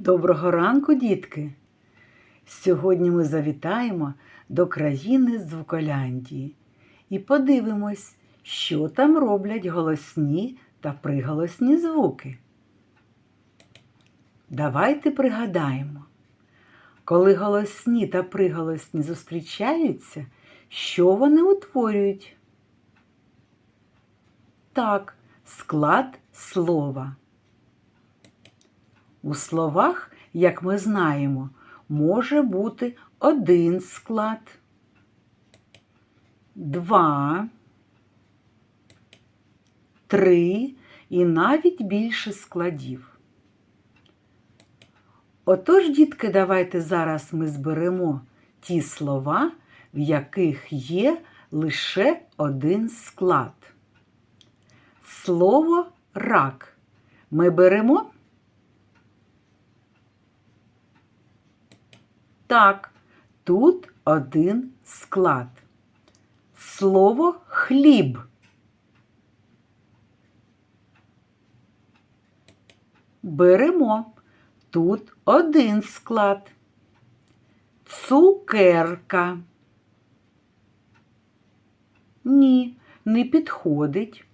Доброго ранку, дітки! Сьогодні ми завітаємо до країни Звуколяндії і подивимось, що там роблять голосні та приголосні звуки. Давайте пригадаємо, коли голосні та приголосні зустрічаються, що вони утворюють? Так, склад слова. У словах, як ми знаємо, може бути один склад, два, три і навіть більше складів. Отож, дітки, давайте зараз ми зберемо ті слова, в яких є лише один склад. Слово рак ми беремо. Так, тут один склад. Слово хліб. Беремо. Тут один склад. Цукерка. Ні, не підходить.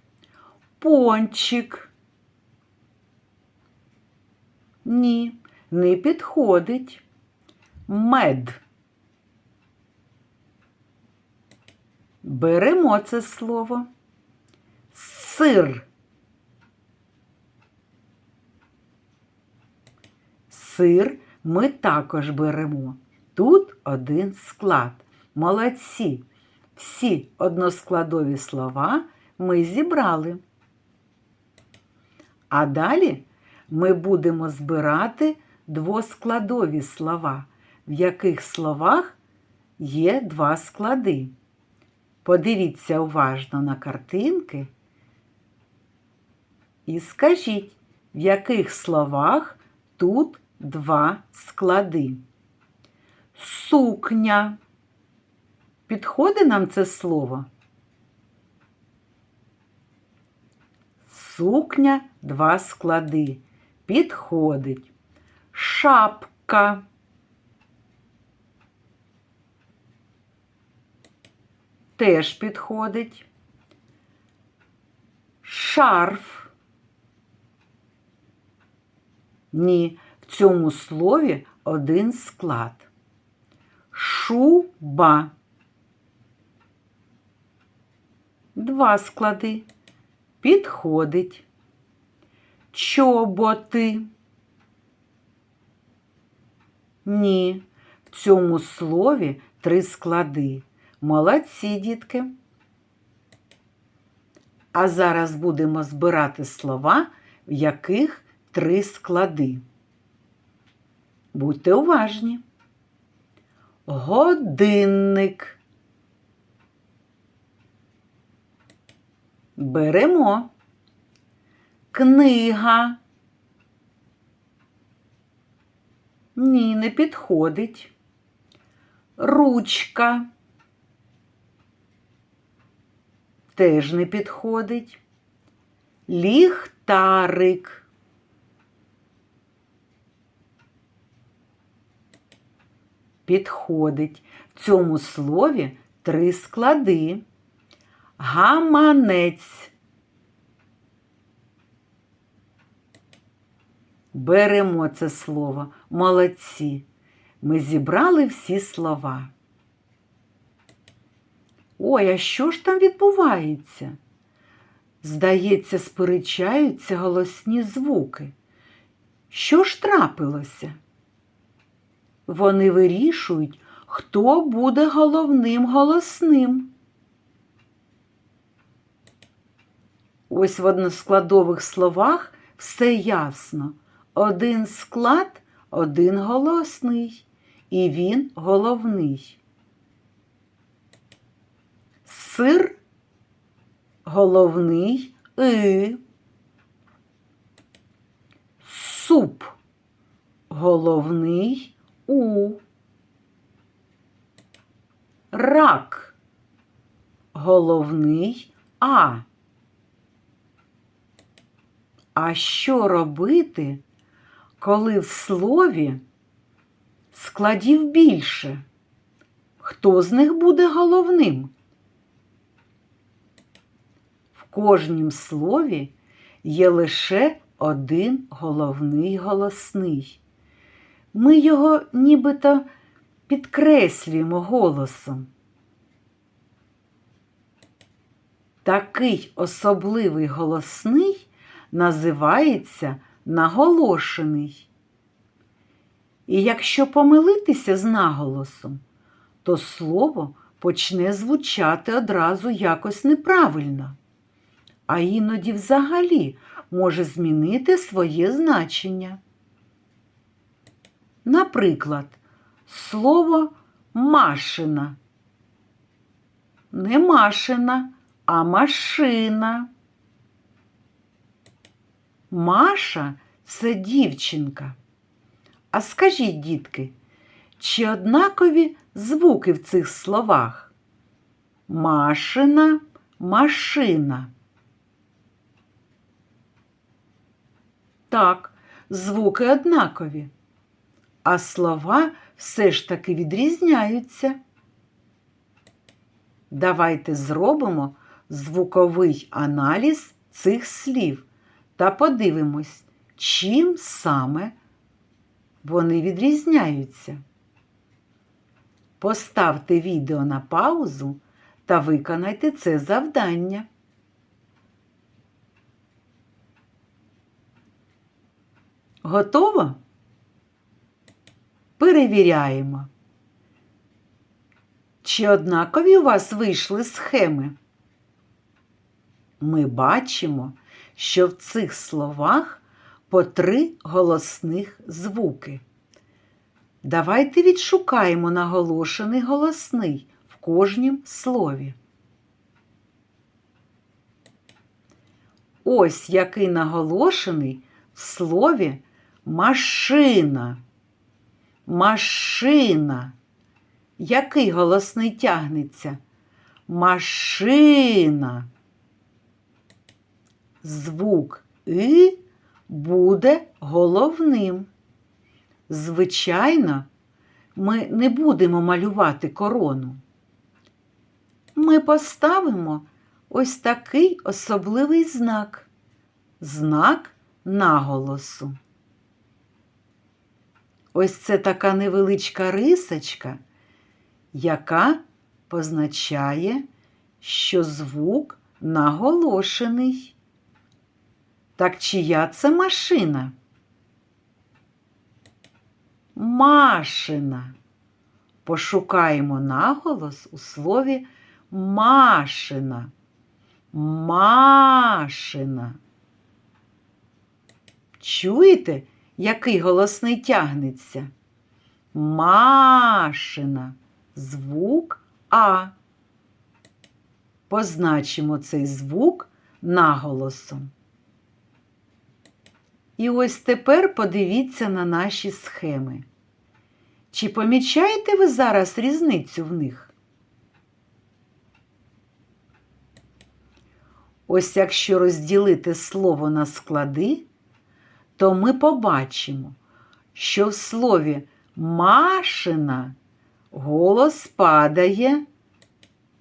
Пончик. Ні, не підходить мед. Беремо це слово. Сир. Сир ми також беремо. Тут один склад. Молодці. Всі односкладові слова ми зібрали. А далі ми будемо збирати двоскладові слова в яких словах є два склади. Подивіться уважно на картинки і скажіть, в яких словах тут два склади. Сукня. Підходить нам це слово? Сукня два склади. Підходить. Шапка. Теж підходить. Шарф. Ні, в цьому слові один склад. Шуба. Два склади. Підходить. Чоботи. Ні, в цьому слові три склади. Молодці, дітки. А зараз будемо збирати слова, в яких три склади. Будьте уважні. Годинник. Беремо. Книга. Ні, не підходить. Ручка. Теж не підходить. Ліхтарик. Підходить. В цьому слові три склади. Гаманець. Беремо це слово. Молодці. Ми зібрали всі слова. Ой, а що ж там відбувається? Здається, сперечаються голосні звуки. Що ж трапилося? Вони вирішують, хто буде головним голосним. Ось в односкладових словах все ясно. Один склад, один голосний, і він головний. Сир головний и. Суп головний у. Рак головний А. А що робити, коли в слові складів більше, хто з них буде головним? В кожнім слові є лише один головний голосний. Ми його нібито підкреслюємо голосом. Такий особливий голосний називається наголошений. І якщо помилитися з наголосом, то слово почне звучати одразу якось неправильно, а іноді взагалі може змінити своє значення. Наприклад, слово машина. Не машина, а машина. Маша це дівчинка. А скажіть, дітки, чи однакові звуки в цих словах? Машина, машина. Так, звуки однакові, а слова все ж таки відрізняються. Давайте зробимо звуковий аналіз цих слів та подивимось, чим саме вони відрізняються. Поставте відео на паузу та виконайте це завдання. Готово? Перевіряємо. Чи однакові у вас вийшли схеми? Ми бачимо, що в цих словах по три голосних звуки. Давайте відшукаємо наголошений голосний в кожнім слові. Ось який наголошений в слові машина. Машина. Який голосний тягнеться? Машина. Звук И буде головним. Звичайно, ми не будемо малювати корону. Ми поставимо ось такий особливий знак знак наголосу. Ось це така невеличка рисочка, яка позначає, що звук наголошений. Так чия це машина? Машина. Пошукаємо наголос у слові машина. Машина. Чуєте, який голосний тягнеться? Машина. Звук А. Позначимо цей звук наголосом. І ось тепер подивіться на наші схеми. Чи помічаєте ви зараз різницю в них? Ось якщо розділити слово на склади, то ми побачимо, що в слові машина голос падає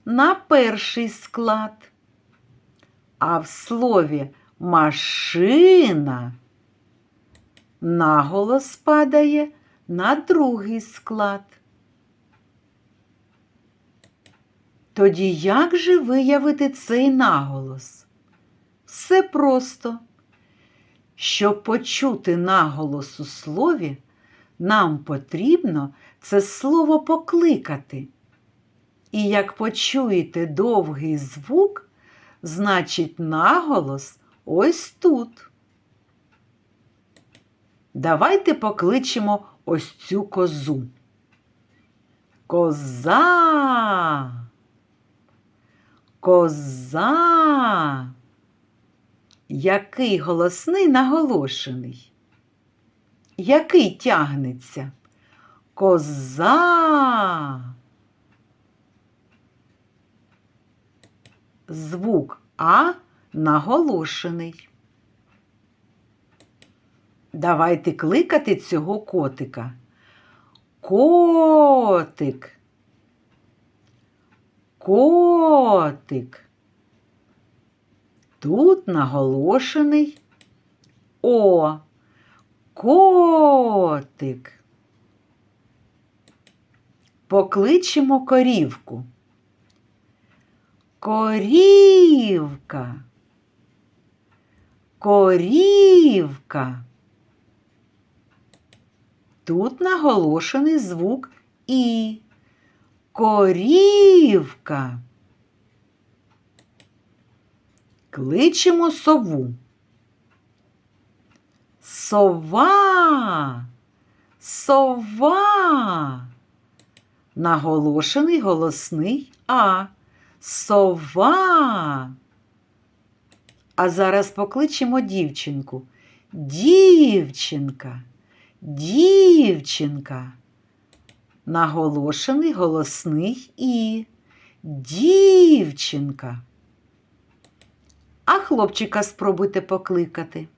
на перший склад, а в слові машина наголос падає на другий склад. Тоді як же виявити цей наголос? Все просто. Щоб почути наголос у слові, нам потрібно це слово покликати. І як почуєте довгий звук, значить наголос ось тут. Давайте покличемо ось цю козу. Коза. Коза. Який голосний наголошений? Який тягнеться? Коза. Звук А наголошений. Давайте кликати цього котика. Котик. Котик. Тут наголошений О. Котик. Покличемо корівку. Корівка. Корівка. Тут наголошений звук І. Корівка. Кличемо сову. Сова. Сова. Наголошений голосний А. Сова. А зараз покличемо дівчинку. Дівчинка. Дівчинка. Наголошений голосний І. Дівчинка. А хлопчика спробуйте покликати.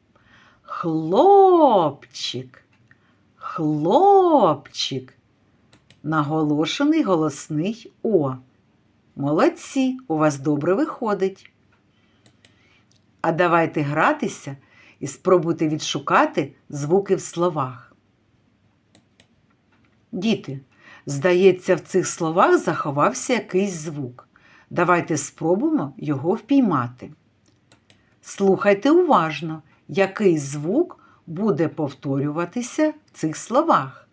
Хлопчик. Хлопчик. Наголошений голосний О. Молодці, у вас добре виходить. А давайте гратися і спробуйте відшукати звуки в словах. Діти, здається, в цих словах заховався якийсь звук. Давайте спробуємо його впіймати. Слухайте уважно, який звук буде повторюватися в цих словах.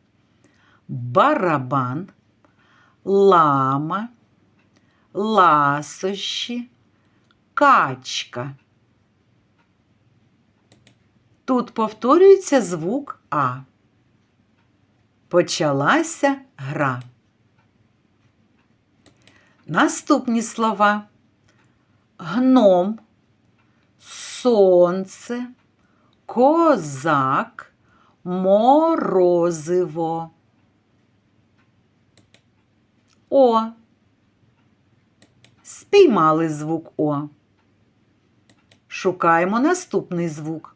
Барабан, лама, ласощі, качка. Тут повторюється звук А. Почалася гра. Наступні слова гном, сонце, козак, морозиво. О. Спіймали звук О. Шукаємо наступний звук.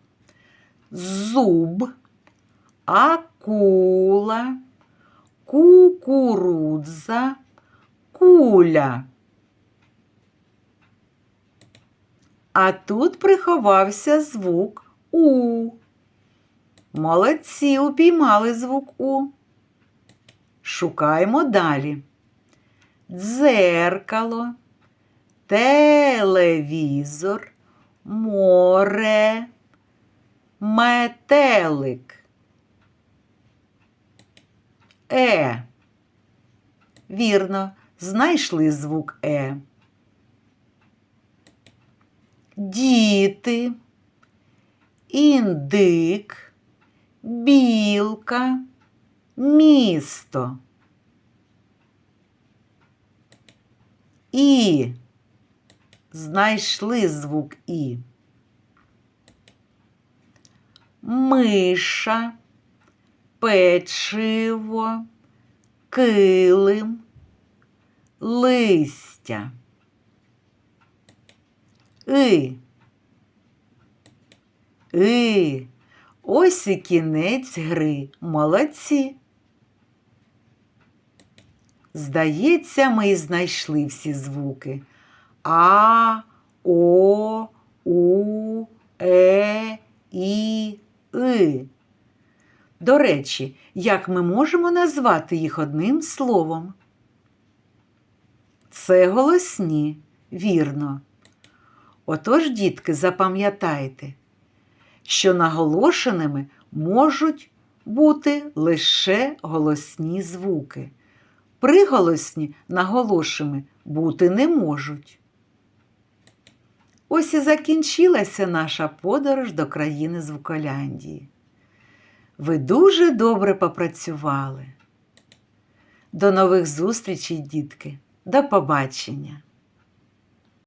Зуб, акула, кукурудза, куля. А тут приховався звук У. Молодці упіймали звук У. Шукаємо далі. Дзеркало, телевізор, море, метелик. Е. Вірно, знайшли звук Е. Діти, індик, білка, місто. І. Знайшли звук І. Миша, печиво, килим, листя. И. И. Ось і кінець гри. Молодці. Здається, ми і знайшли всі звуки. А, О, У, Е, І, И. До речі, як ми можемо назвати їх одним словом? Це голосні, вірно. Отож, дітки, запам'ятайте, що наголошеними можуть бути лише голосні звуки. Приголосні наголошеними бути не можуть. Ось і закінчилася наша подорож до країни Звуколяндії. Ви дуже добре попрацювали. До нових зустрічей, дітки. До побачення!